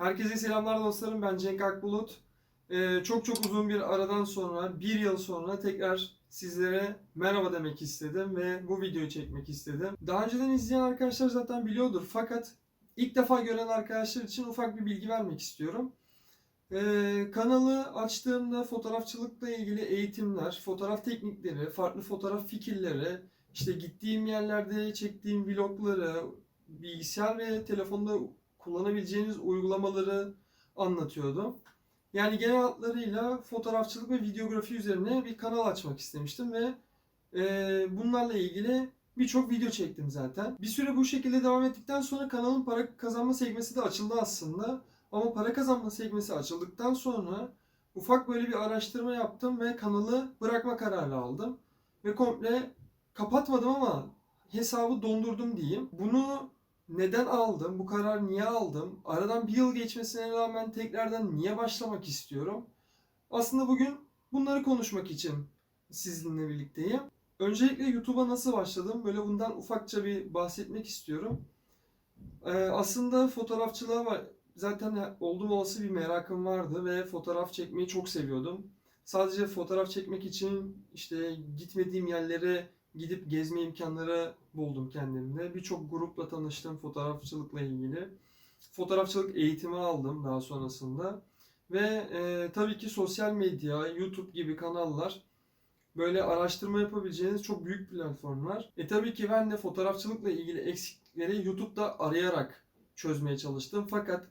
Herkese selamlar dostlarım. Ben Cenk Akbulut. Ee, çok çok uzun bir aradan sonra, bir yıl sonra tekrar sizlere merhaba demek istedim ve bu videoyu çekmek istedim. Daha önceden izleyen arkadaşlar zaten biliyordur fakat ilk defa gören arkadaşlar için ufak bir bilgi vermek istiyorum. Ee, kanalı açtığımda fotoğrafçılıkla ilgili eğitimler, fotoğraf teknikleri, farklı fotoğraf fikirleri, işte gittiğim yerlerde çektiğim vlogları, bilgisayar ve telefonda kullanabileceğiniz uygulamaları anlatıyordum. Yani genel hatlarıyla fotoğrafçılık ve videografi üzerine bir kanal açmak istemiştim ve e, bunlarla ilgili birçok video çektim zaten. Bir süre bu şekilde devam ettikten sonra kanalın para kazanma sekmesi de açıldı aslında. Ama para kazanma sekmesi açıldıktan sonra ufak böyle bir araştırma yaptım ve kanalı bırakma kararı aldım. Ve komple kapatmadım ama hesabı dondurdum diyeyim. Bunu neden aldım? Bu kararı niye aldım? Aradan bir yıl geçmesine rağmen tekrardan niye başlamak istiyorum? Aslında bugün bunları konuşmak için sizinle birlikteyim. Öncelikle YouTube'a nasıl başladım? Böyle bundan ufakça bir bahsetmek istiyorum. Ee, aslında fotoğrafçılığa var. Zaten oldum olası bir merakım vardı ve fotoğraf çekmeyi çok seviyordum. Sadece fotoğraf çekmek için işte gitmediğim yerlere gidip gezme imkanları buldum kendimde. Birçok grupla tanıştım fotoğrafçılıkla ilgili. Fotoğrafçılık eğitimi aldım daha sonrasında. Ve e, tabii ki sosyal medya, YouTube gibi kanallar böyle araştırma yapabileceğiniz çok büyük platformlar. E tabii ki ben de fotoğrafçılıkla ilgili eksikleri YouTube'da arayarak çözmeye çalıştım. Fakat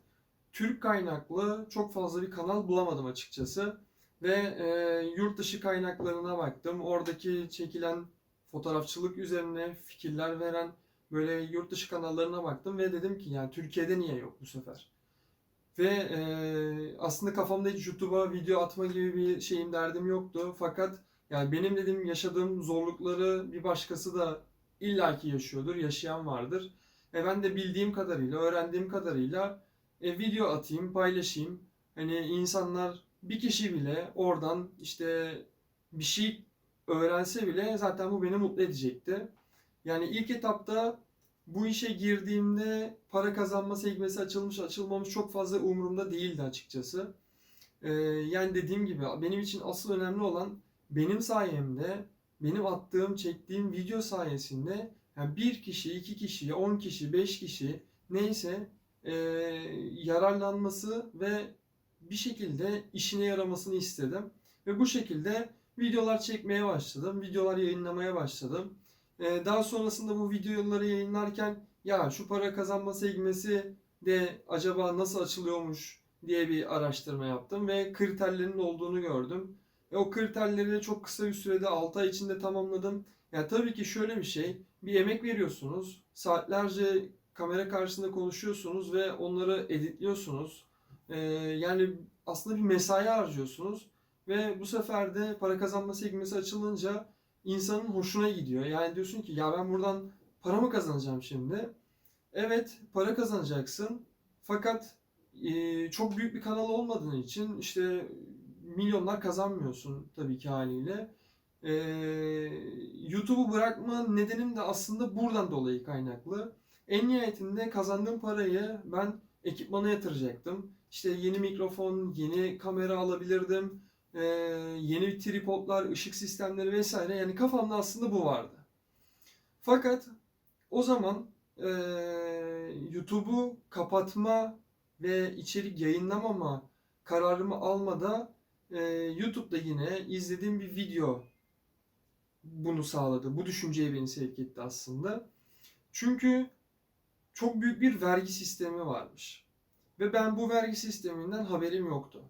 Türk kaynaklı çok fazla bir kanal bulamadım açıkçası. Ve e, yurt dışı kaynaklarına baktım. Oradaki çekilen fotoğrafçılık üzerine fikirler veren böyle yurt dışı kanallarına baktım ve dedim ki yani Türkiye'de niye yok bu sefer? Ve e, aslında kafamda hiç YouTube'a video atma gibi bir şeyim derdim yoktu. Fakat yani benim dedim yaşadığım zorlukları bir başkası da illaki yaşıyordur, yaşayan vardır. E ben de bildiğim kadarıyla, öğrendiğim kadarıyla e, video atayım, paylaşayım. Hani insanlar bir kişi bile oradan işte bir şey öğrense bile zaten bu beni mutlu edecekti. Yani ilk etapta bu işe girdiğimde para kazanma sekmesi açılmış açılmamış çok fazla umurumda değildi açıkçası. Ee, yani dediğim gibi benim için asıl önemli olan benim sayemde benim attığım çektiğim video sayesinde yani bir kişi, iki kişi, on kişi, beş kişi neyse e, yararlanması ve bir şekilde işine yaramasını istedim. Ve bu şekilde videolar çekmeye başladım. Videolar yayınlamaya başladım. Ee, daha sonrasında bu videoları yayınlarken ya şu para kazanma segmesi de acaba nasıl açılıyormuş diye bir araştırma yaptım ve kriterlerinin olduğunu gördüm. Ve o kriterleri çok kısa bir sürede 6 ay içinde tamamladım. Yani tabii ki şöyle bir şey, bir emek veriyorsunuz, saatlerce kamera karşısında konuşuyorsunuz ve onları editliyorsunuz. Ee, yani aslında bir mesai harcıyorsunuz. Ve bu sefer de para kazanma segmesi açılınca insanın hoşuna gidiyor. Yani diyorsun ki ya ben buradan para mı kazanacağım şimdi? Evet para kazanacaksın. Fakat e, çok büyük bir kanal olmadığın için işte milyonlar kazanmıyorsun tabii ki haliyle. E, YouTube'u bırakma nedenim de aslında buradan dolayı kaynaklı. En nihayetinde kazandığım parayı ben ekipmana yatıracaktım. İşte yeni mikrofon, yeni kamera alabilirdim e, yeni tripodlar, ışık sistemleri vesaire yani kafamda aslında bu vardı. Fakat o zaman e, YouTube'u kapatma ve içerik yayınlamama kararımı almada e, YouTube'da yine izlediğim bir video bunu sağladı. Bu düşünceye beni sevk etti aslında. Çünkü çok büyük bir vergi sistemi varmış. Ve ben bu vergi sisteminden haberim yoktu.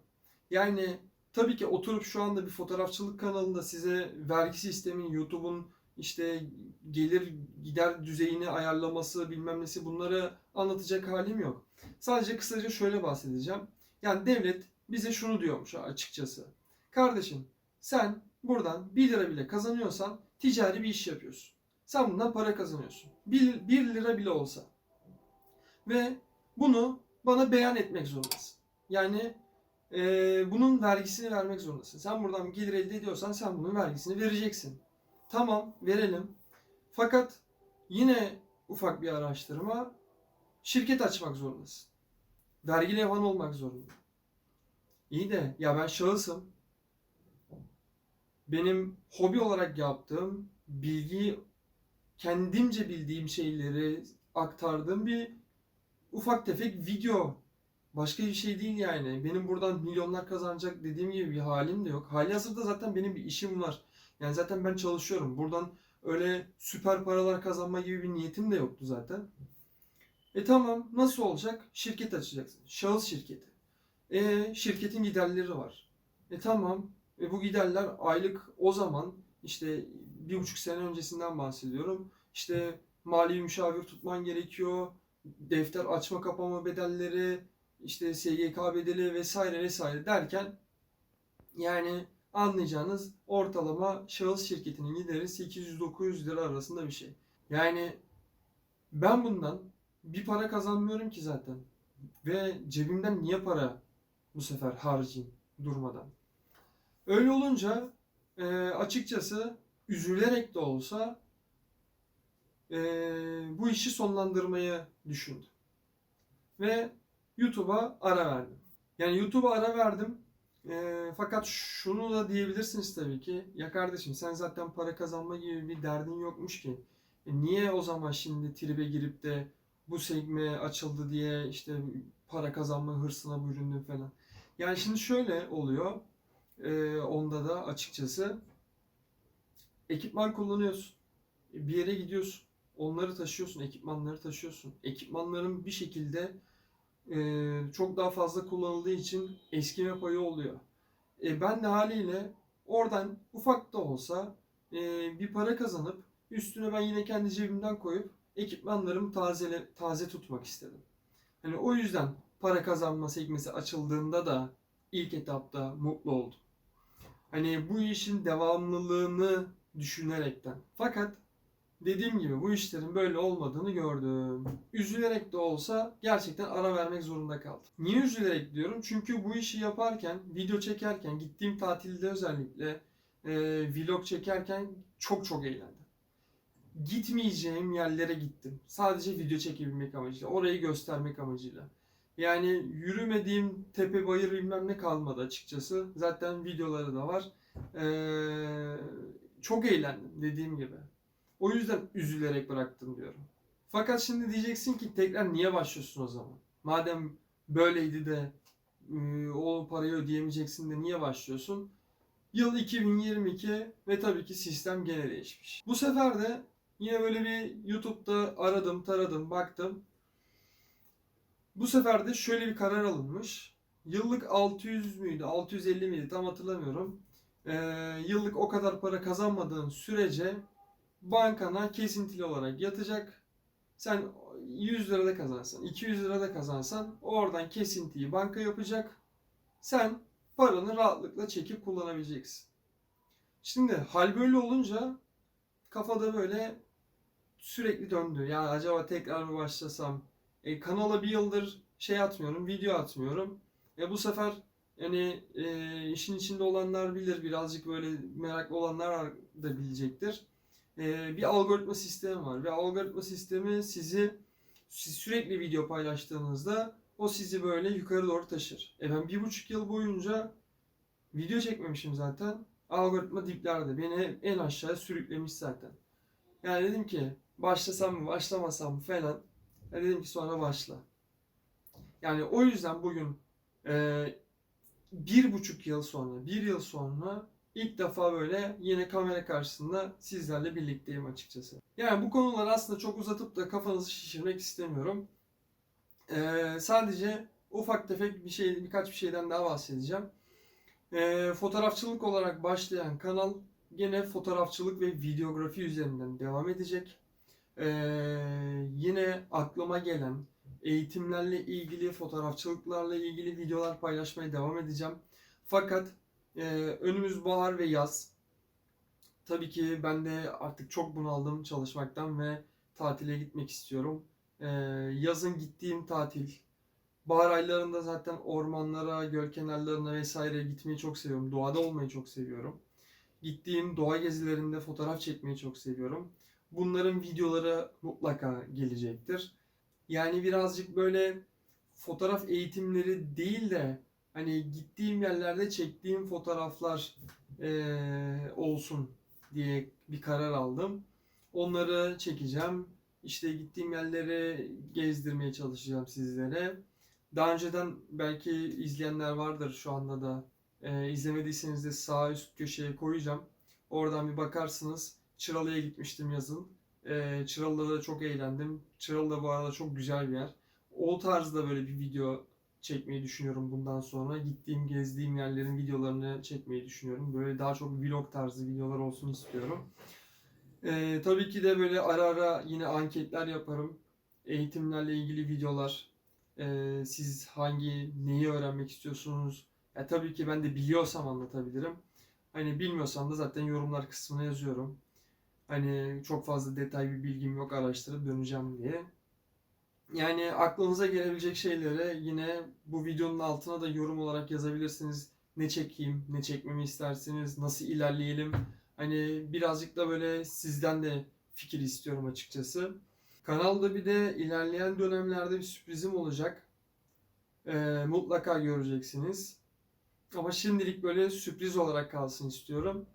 Yani Tabii ki oturup şu anda bir fotoğrafçılık kanalında size vergi sistemi, YouTube'un işte gelir gider düzeyini ayarlaması bilmem nesi bunları anlatacak halim yok. Sadece kısaca şöyle bahsedeceğim. Yani devlet bize şunu diyormuş açıkçası. Kardeşim sen buradan 1 lira bile kazanıyorsan ticari bir iş yapıyorsun. Sen bundan para kazanıyorsun. 1, 1 lira bile olsa. Ve bunu bana beyan etmek zorundasın. Yani e, bunun vergisini vermek zorundasın. Sen buradan gelir elde ediyorsan sen bunun vergisini vereceksin. Tamam verelim. Fakat yine ufak bir araştırma şirket açmak zorundasın. vergi levhan olmak zorunda. İyi de ya ben şahısım. Benim hobi olarak yaptığım bilgiyi kendimce bildiğim şeyleri aktardığım bir ufak tefek video. Başka bir şey değil yani. Benim buradan milyonlar kazanacak dediğim gibi bir halim de yok. Hali hazırda zaten benim bir işim var. Yani zaten ben çalışıyorum. Buradan öyle süper paralar kazanma gibi bir niyetim de yoktu zaten. E tamam nasıl olacak? Şirket açacaksın. Şahıs şirketi. E şirketin giderleri var. E tamam. E bu giderler aylık o zaman işte bir buçuk sene öncesinden bahsediyorum. İşte mali müşavir tutman gerekiyor. Defter açma kapama bedelleri, işte SGK bedeli vesaire vesaire derken yani anlayacağınız ortalama şahıs şirketinin gideri 800-900 lira arasında bir şey. Yani ben bundan bir para kazanmıyorum ki zaten. Ve cebimden niye para bu sefer harcayayım durmadan? Öyle olunca e, açıkçası üzülerek de olsa e, bu işi sonlandırmayı düşündüm. Ve YouTube'a ara verdim. Yani YouTube'a ara verdim. E, fakat şunu da diyebilirsiniz tabii ki. Ya kardeşim sen zaten para kazanma gibi bir derdin yokmuş ki. E, niye o zaman şimdi tribe girip de bu sekme açıldı diye işte para kazanma hırsına büründün falan. Yani şimdi şöyle oluyor. E, onda da açıkçası ekipman kullanıyorsun. E, Bir yere gidiyorsun. Onları taşıyorsun, ekipmanları taşıyorsun. Ekipmanların bir şekilde çok daha fazla kullanıldığı için eskime payı oluyor. E, ben de haliyle oradan ufak da olsa e, bir para kazanıp üstüne ben yine kendi cebimden koyup ekipmanlarımı tazele, taze tutmak istedim. Hani o yüzden para kazanma sekmesi açıldığında da ilk etapta mutlu oldum. Hani bu işin devamlılığını düşünerekten. Fakat dediğim gibi bu işlerin böyle olmadığını gördüm. Üzülerek de olsa gerçekten ara vermek zorunda kaldım. Niye üzülerek diyorum? Çünkü bu işi yaparken, video çekerken, gittiğim tatilde özellikle e, vlog çekerken çok çok eğlendim. Gitmeyeceğim yerlere gittim. Sadece video çekebilmek amacıyla, orayı göstermek amacıyla. Yani yürümediğim tepe bayır bilmem ne kalmadı açıkçası. Zaten videoları da var. Ee, çok eğlendim dediğim gibi. O yüzden üzülerek bıraktım diyorum. Fakat şimdi diyeceksin ki tekrar niye başlıyorsun o zaman? Madem böyleydi de e, o parayı ödeyemeyeceksin de niye başlıyorsun? Yıl 2022 ve tabii ki sistem gene değişmiş. Bu sefer de yine böyle bir YouTube'da aradım, taradım, baktım. Bu sefer de şöyle bir karar alınmış. Yıllık 600 müydü, 650 miydi tam hatırlamıyorum. Ee, yıllık o kadar para kazanmadığın sürece bankana kesintili olarak yatacak. Sen 100 lirada kazansan, 200 lirada kazansan oradan kesintiyi banka yapacak. Sen paranı rahatlıkla çekip kullanabileceksin. Şimdi hal böyle olunca kafada böyle sürekli döndü. Ya acaba tekrar mı başlasam? E, kanala bir yıldır şey atmıyorum, video atmıyorum. E, bu sefer yani e, işin içinde olanlar bilir, birazcık böyle meraklı olanlar da bilecektir. E, bir algoritma sistemi var ve algoritma sistemi sizi siz sürekli video paylaştığınızda o sizi böyle yukarı doğru taşır. E ben bir buçuk yıl boyunca video çekmemişim zaten. Algoritma diplerde beni en aşağıya sürüklemiş zaten. Yani dedim ki başlasam mı başlamasam mı falan. Ya dedim ki sonra başla. Yani o yüzden bugün e, bir buçuk yıl sonra, bir yıl sonra ilk defa böyle yine kamera karşısında sizlerle birlikteyim açıkçası. Yani bu konular aslında çok uzatıp da kafanızı şişirmek istemiyorum. E, sadece ufak tefek bir şey, birkaç bir şeyden daha bahsedeceğim. E, fotoğrafçılık olarak başlayan kanal gene fotoğrafçılık ve videografi üzerinden devam edecek. Ee, yine aklıma gelen eğitimlerle ilgili, fotoğrafçılıklarla ilgili videolar paylaşmaya devam edeceğim. Fakat e, önümüz bahar ve yaz. Tabii ki ben de artık çok bunaldım çalışmaktan ve tatile gitmek istiyorum. Ee, yazın gittiğim tatil, bahar aylarında zaten ormanlara, göl kenarlarına vesaire gitmeyi çok seviyorum. Doğada olmayı çok seviyorum. Gittiğim doğa gezilerinde fotoğraf çekmeyi çok seviyorum. Bunların videoları mutlaka gelecektir. Yani birazcık böyle fotoğraf eğitimleri değil de hani gittiğim yerlerde çektiğim fotoğraflar eee, olsun diye bir karar aldım. Onları çekeceğim. İşte gittiğim yerleri gezdirmeye çalışacağım sizlere. Daha önceden belki izleyenler vardır şu anda da. Ee, izlemediyseniz de sağ üst köşeye koyacağım. Oradan bir bakarsınız. Çıralı'ya gitmiştim yazın. Ee, Çıralı'da da çok eğlendim. Çıralı da bu arada çok güzel bir yer. O tarzda böyle bir video çekmeyi düşünüyorum bundan sonra. Gittiğim, gezdiğim yerlerin videolarını çekmeyi düşünüyorum. Böyle daha çok vlog tarzı videolar olsun istiyorum. Ee, tabii ki de böyle ara ara yine anketler yaparım. Eğitimlerle ilgili videolar. Ee, siz hangi, neyi öğrenmek istiyorsunuz? Ya tabii ki ben de biliyorsam anlatabilirim. Hani bilmiyorsam da zaten yorumlar kısmına yazıyorum. Hani çok fazla detay bir bilgim yok araştırıp döneceğim diye. Yani aklınıza gelebilecek şeyleri yine bu videonun altına da yorum olarak yazabilirsiniz. Ne çekeyim, ne çekmemi istersiniz, nasıl ilerleyelim. Hani birazcık da böyle sizden de fikir istiyorum açıkçası. Kanalda bir de ilerleyen dönemlerde bir sürprizim olacak. Ee, mutlaka göreceksiniz. Ama şimdilik böyle sürpriz olarak kalsın istiyorum.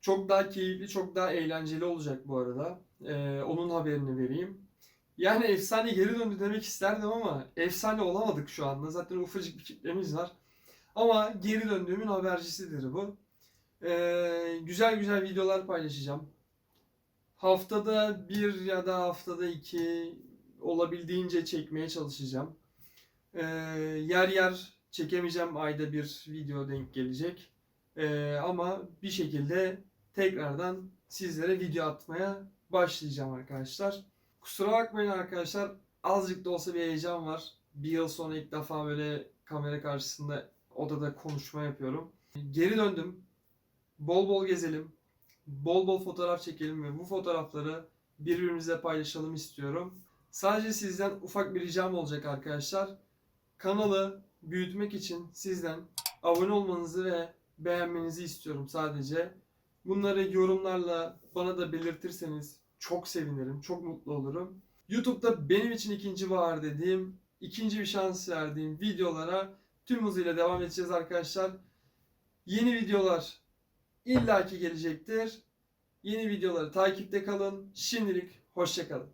Çok daha keyifli, çok daha eğlenceli olacak bu arada. Ee, onun haberini vereyim. Yani efsane geri döndü demek isterdim ama efsane olamadık şu anda. Zaten ufacık bir kitlemiz var. Ama geri döndüğümün habercisidir bu. Ee, güzel güzel videolar paylaşacağım. Haftada bir ya da haftada iki olabildiğince çekmeye çalışacağım. Ee, yer yer çekemeyeceğim ayda bir video denk gelecek. Ee, ama bir şekilde tekrardan sizlere video atmaya başlayacağım arkadaşlar. Kusura bakmayın arkadaşlar. Azıcık da olsa bir heyecan var. Bir yıl sonra ilk defa böyle kamera karşısında odada konuşma yapıyorum. Geri döndüm. Bol bol gezelim. Bol bol fotoğraf çekelim ve bu fotoğrafları birbirimize paylaşalım istiyorum. Sadece sizden ufak bir ricam olacak arkadaşlar. Kanalı büyütmek için sizden abone olmanızı ve beğenmenizi istiyorum sadece. Bunları yorumlarla bana da belirtirseniz çok sevinirim, çok mutlu olurum. YouTube'da benim için ikinci bahar dediğim, ikinci bir şans verdiğim videolara tüm hızıyla devam edeceğiz arkadaşlar. Yeni videolar illaki gelecektir. Yeni videoları takipte kalın. Şimdilik hoşçakalın.